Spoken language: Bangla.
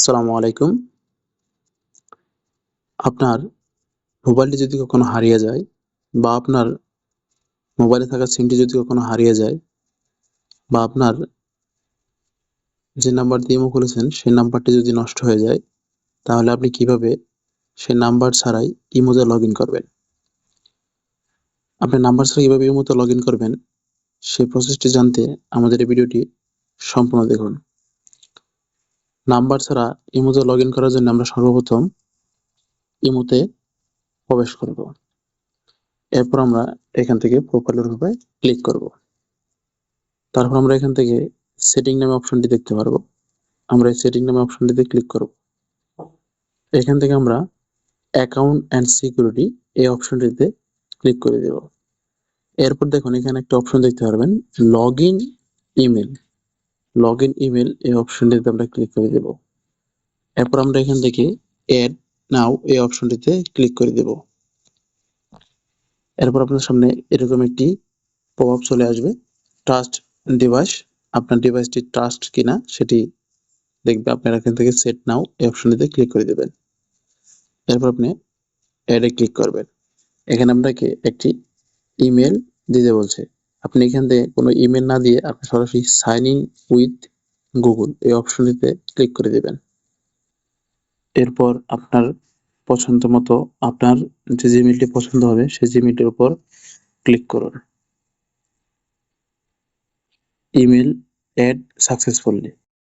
আসসালামু আলাইকুম। আপনার মোবাইলটি যদি কখনো হারিয়ে যায় বা আপনার মোবাইলে থাকা সিমটি যদি কখনো হারিয়ে যায় বা আপনার যে নাম্বার দিয়ে ইমো খুলেছেন সেই নাম্বারটি যদি নষ্ট হয়ে যায়, তাহলে আপনি কীভাবে সেই নাম্বার ছাড়াই ইমোতে লগ ইন করবেন? আপনি নাম্বার ছাড়া কীভাবে ইমোতে লগ ইন করবেন? সেই প্রসেসটি জানতে আমাদের এই ভিডিওটি সম্পূর্ণ দেখুন। নাম্বার ছাড়া ইমোতে লগ ইন করার জন্য আমরা সর্বপ্রথম ইমোতে প্রবেশ করব। এরপর আমরা এখান থেকে প্রোফাইলের উপরে ক্লিক করব। তারপর আমরা এখান থেকে সেটিং নামে অপশনটি দেখতে পারব। আমরা এই সেটিং নামে অপশনটিতে ক্লিক করব। এখান থেকে আমরা অ্যাকাউন্ট অ্যান্ড সিকিউরিটি এই অপশনটিতে ক্লিক করে দেব। এরপর দেখুন এখানে একটা অপশন দেখতে পারবেন log in email log in email এই অপশনটিতে আমরা ক্লিক করে দেব। এরপর আমরা এখান থেকে অ্যাড নাও এই অপশনটিতে ক্লিক করে দেব। এরপর আপনার সামনে এরকম একটি পপ চলে আসবে। ট্রাস্ট ডিভাইস আপনার ডিভাইসটি ট্রাস্ট কিনা সেটি দেখবে। আপনার এখান থেকে সেট নাও এই অপশনটিতে ক্লিক করে দেবেন। এরপর আপনি অ্যাডে ক্লিক করবেন। এখানে আপনাকে একটি ইমেল দিতে বলছে। আপনি এখান থেকে কোনো ইমেল না দিয়ে আপনি সরাসরি সাইন ইন উইথ গুগল এই অপশনটিতে ক্লিক করে দেবেন। এরপর আপনার পছন্দ মতো আপনার যে জিমেলটি পছন্দ হবে সেই জিমেলটির উপর ক্লিক করুন। Email add successfully